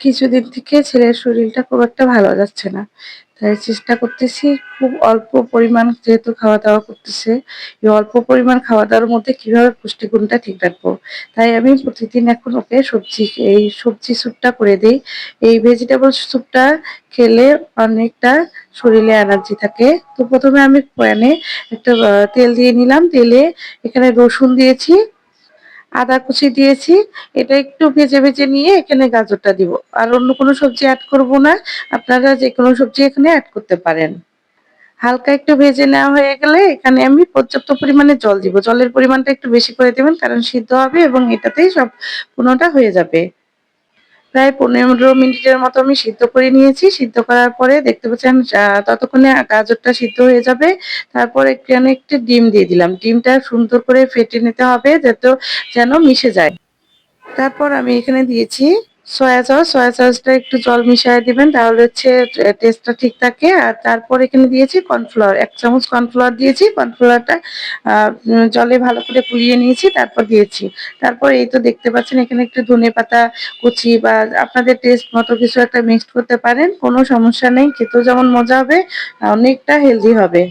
কিছুদিন থেকে ছেলের শরীরটা খুব একটা ভালো যাচ্ছে না। তাই চেষ্টা করতেছি খুব অল্প পরিমাণ যেহেতু খাওয়া দাওয়া করতেছে, এই অল্প পরিমাণ খাওয়া দাওয়ার মধ্যে কীভাবে পুষ্টিগুণটা ঠিক রাখব? তাই আমি প্রতিদিন এখন ওকে সবজি, এই সবজি স্যুপটা করে দিই। এই ভেজিটেবল স্যুপটা খেলে অনেকটা শরীরে এনার্জি থাকে। তো প্রথমে আমি প্যানে একটা তেল দিয়ে নিলাম। তেলে এখানে রসুন দিয়েছি আদা কুচি দিয়েছি, এটা একটু ভেজে ভেজে নিয়ে এখানে গাজরটা দিব। আর অন্য কোনো সবজি অ্যাড করব না, আপনারা যে কোনো সবজি এখানে অ্যাড করতে পারেন। হালকা একটু ভেজে নেওয়া হয়ে গেলে এখানে আমি পর্যাপ্ত পরিমাণে জল দিব। জলের পরিমাণটা একটু বেশি করে দেবেন, কারণ সিদ্ধ হবে এবং এটাতেই সব পুনোটা হয়ে যাবে। প্রায় পনেরো মিনিটের মতো আমি সিদ্ধ করে নিয়েছি। সিদ্ধ করার পরে দেখতে পাচ্ছেন ততক্ষণে গাজরটা সিদ্ধ হয়ে যাবে। তারপর এখানে একটি ডিম দিয়ে দিলাম। ডিমটা সুন্দর করে ফেটে নিতে হবে, যাতে যেন মিশে যায়। তারপর আমি এখানে দিয়েছি সয়া সস সয়া সসটা একটু জল মিশিয়ে দিবেন, তাহলে হচ্ছে টেস্টটা ঠিক থাকে। আর তারপর এখানে দিয়েছি কর্নফ্লাওয়ার এক চামচ কর্নফ্লাওয়ার দিয়েছি কর্নফ্লাওয়ারটা জলে ভালো করে পুড়িয়ে নিয়েছি, তারপর দিয়েছি। তারপর এই তো দেখতে পাচ্ছেন, এখানে একটু ধনে পাতা কুচি বা আপনাদের টেস্ট মতো কিছু একটা মিক্সড করতে পারেন, কোনো সমস্যা নেই, খেতেও যেমন মজা হবে, অনেকটা হেলদি হবে।